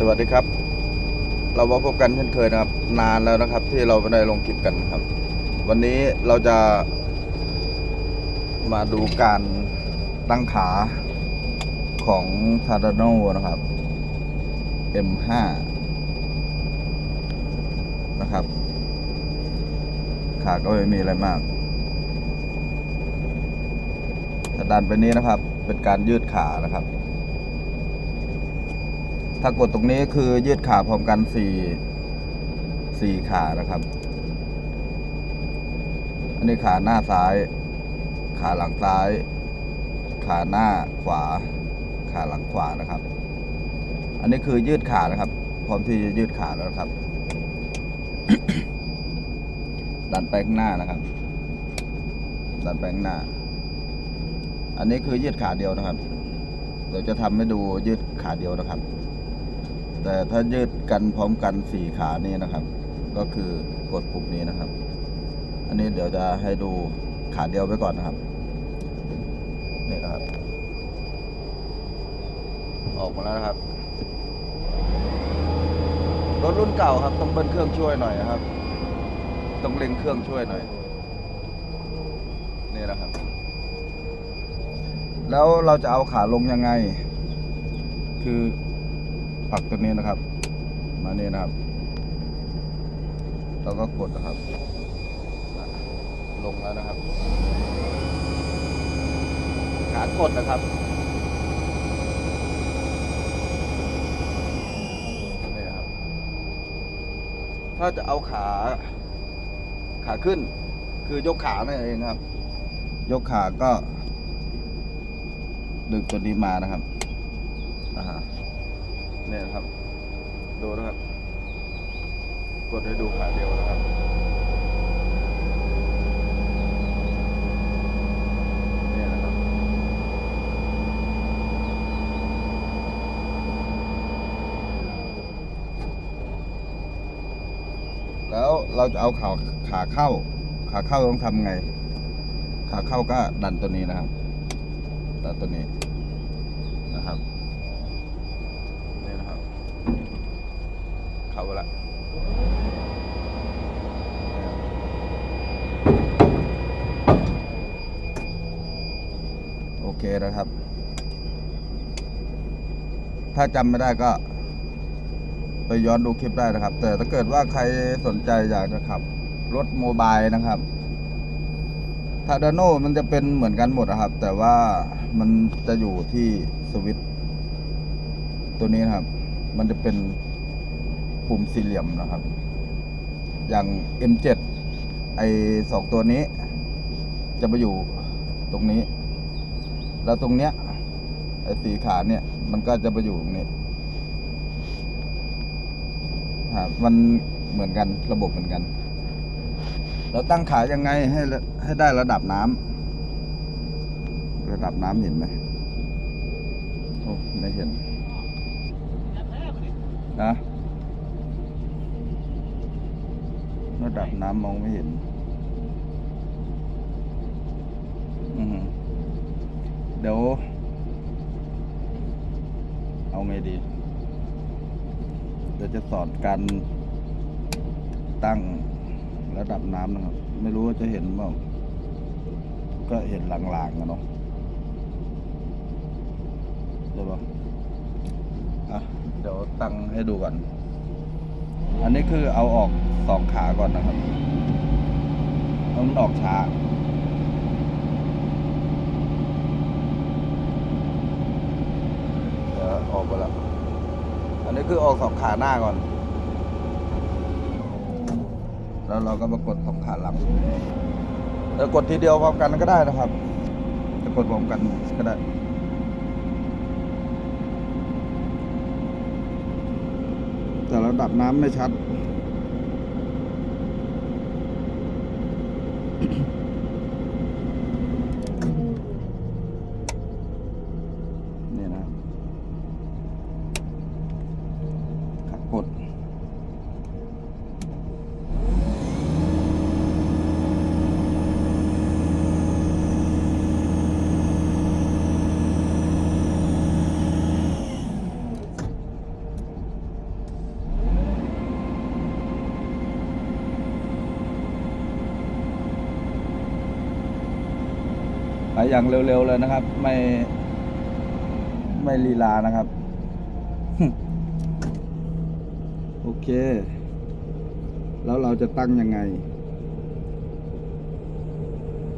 สวัสดีครับ เรามาพบกันเช่นเคยนะครับ นานแล้วนะครับ ที่เราไม่ได้ลงคลิปกันครับ วันนี้เราจะ มาดูการตั้งขาของ t a r a n o นะครับ M5 นะครับ ขาก็ไม่มีอะไรมากแต่ดันไปนี้นะครับ เป็นการยืดขานะครับ ถ้ากดตรงนี้คือยืดขาพร้อมกันสี่สี่ขานะครับ อันนี้ขาหน้าซ้าย ขาหลังซ้าย ขาหน้าขวา ขาหลังขวานะครับ อันนี้คือยืดขานะครับ พร้อมที่จะยืดขาแล้วนะครับ ดันไปข้างหน้านะครับ ดันไปข้างหน้า อันนี้คือยืดขาเดียวนะครับ เดี๋ยวจะทำให้ดูยืดขาเดียวนะครับ แต่ถ้ายืดกันพร้อมกันสี่ขานี่นะครับ ก็คือกดปุ่มนี้นะครับ อันนี้เดี๋ยวจะให้ดูขาเดียวไปก่อนนะครับนี่นะครับ ออกมาแล้วนะครับรถรุ่นเก่าครับต้องเบิ้ลเครื่องช่วยหน่อยนะครับ ต้องเร่งเครื่องช่วยหน่อยนี่นะครับ แล้วเราจะเอาขาลงยังไง คือ ผักตัวนี้นะครับ มาเนี่นะครับ เราก็กดนะครับ ลงแล้วนะครับ ขากดนะครับนี่ครับ ถ้าจะเอาขา ขาขึ้น คือยกขานั่นเองครับ ยกขาก็ดึงตัวนี้มานะครับ เนี่ยครับ ดูนะครับ กดให้ดูขาเดียวนะครับเนี่ยนะครับแล้วเราจะเอาขาขาเข้า ขาเข้าต้องทำไง ขาเข้าก็ดันตัวนี้นะครับดันตัวนี้นะครับนี่นะครับ เข้าไปละโอ เคนะครับ ถ้าจำไม่ได้ก็ไปย้อนดูคลิปได้นะครับ แต่ถ้าเกิดว่าใครสนใจอยากจะขับ รถโมบายนะครับทาดาโนมันจะเป็นเหมือนกันหมดนะครับ แต่ว่ามันจะอยู่ที่สวิตช์ตัวนี้นะครับ มันจะเป็นปุ่มสี่เหลี่ยมนะครับ อย่าง M7 ไอสองตัวนี้ จะไปอยู่ตรงนี้ แล้วตรงเนี้ยไอสีขาเนี่ย มันก็จะไปอยู่ตรงนี้ครับมันเหมือนกันระบบเหมือนกัน เราตั้งขายังไงให้ให้ได้ระดับน้ำระดับน้ำเห็นไหมโอ้ไม่เห็นนะระดับน้ำมองไม่เห็น อือหือ เดี๋ยว เอาไงดี เดี๋ยวจะสอนการตั้งระดับน้ำนะครับ ไม่รู้ว่าจะเห็นเปล่าก็เห็นลางๆกันเนาะใช่ปะอะ เดี๋ยวตั้งให้ดูก่อน อันนี้คือเอาออกสองขาก่อนนะครับเอามันออกช้า เดี๋ยว ออกไปแล้ว อันนี้คือออกสองขาหน้าก่อน แล้วเราก็มากดสองขาหลังเออกดทีเดียวพร้อมกันก็ได้นะครับ จะกดพร้อมกันก็ได้แต่ระดับน้ำไม่ชัด นี่นะครับขับกด น อย่างเร็วๆเลยนะครับ ไม่ ไม่ลีลานะครับ โอเค แล้วเราจะตั้งยังไง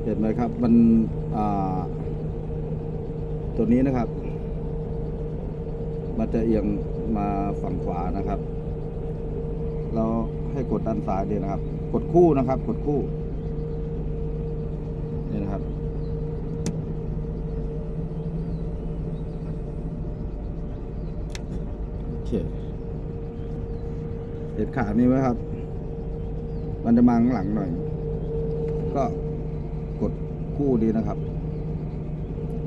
เห็นไหมครับมันตัวนี้นะครับ มันจะเอียงมาฝั่งขวานะครับ เราให้กดด้านซ้ายดีนะครับ กดคู่นะครับ กดคู่ นี่นะครับ เคเห็นขานี้ไหมครับ มันจะมาข้างหลังหน่อย ก็กดคู่ดีนะครับ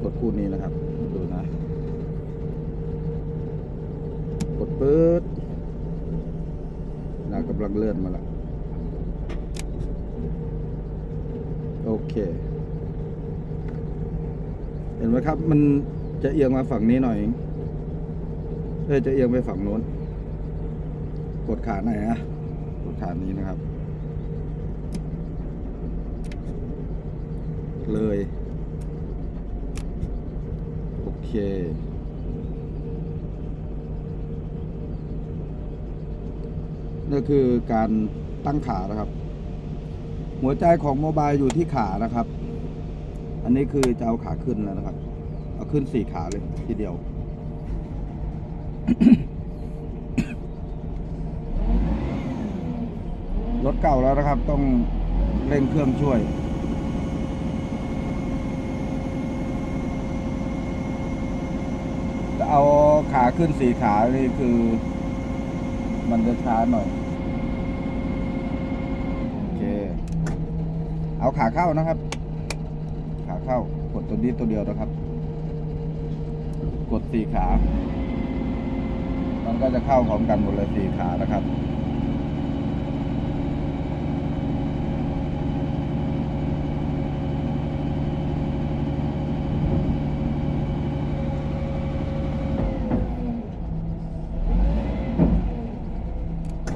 กดคู่นี้นะครับ ดูนะ กดปื๊ดนากำลังเลื่อนมาล้วโอเค เห็นไหมครับ มันจะเอียงมาฝั่งนี้หน่อย เพื่อจะเอียงไปฝั่งโน้น กดขาไหนอะกดขานี้นะครับ เลย โอเคนี่คือการตั้งขานะครับ หัวใจของโมบายอยู่ที่ขานะครับ อันนี้คือจะเอาขาขึ้นแล้วนะครับ เอาขึ้นสี่ขาเลยทีเดียว รถเก่าแล้วนะครับ ต้องเร่งเครื่องช่วยจะเอาขาขึ้นสี่ขานี่คือ มันจะช้าหน่อย โอเค เอาขาเข้านะครับ ขาเข้ากดตัวนี้ตัวเดียวนะครับ กดสี่ขา มันก็จะเข้าพร้อมกันหมดเลยสี่ขานะครับ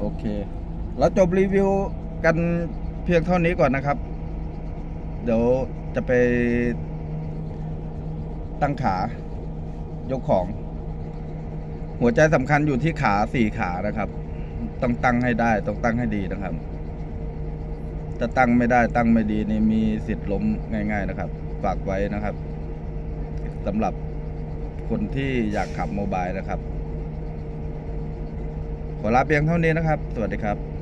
โอเคเราจบรีวิวกันเพียงเท่านี้ก่อนนะครับ เดี๋ยวจะไปตั้งขายกของ หัวใจสำคัญอยู่ที่ขาสี่ขานะครับ ต้องตั้งให้ได้ ต้องตั้งให้ดีนะครับถ้าตั้งไม่ได้ตั้งไม่ดีนี่มีสิทธิ์ล้มง่าย ๆนะครับ ฝากไว้นะครับสำหรับคนที่อยากขับโมบายนะครับ ขอลาเพียงเท่านี้นะครับ สวัสดีครับ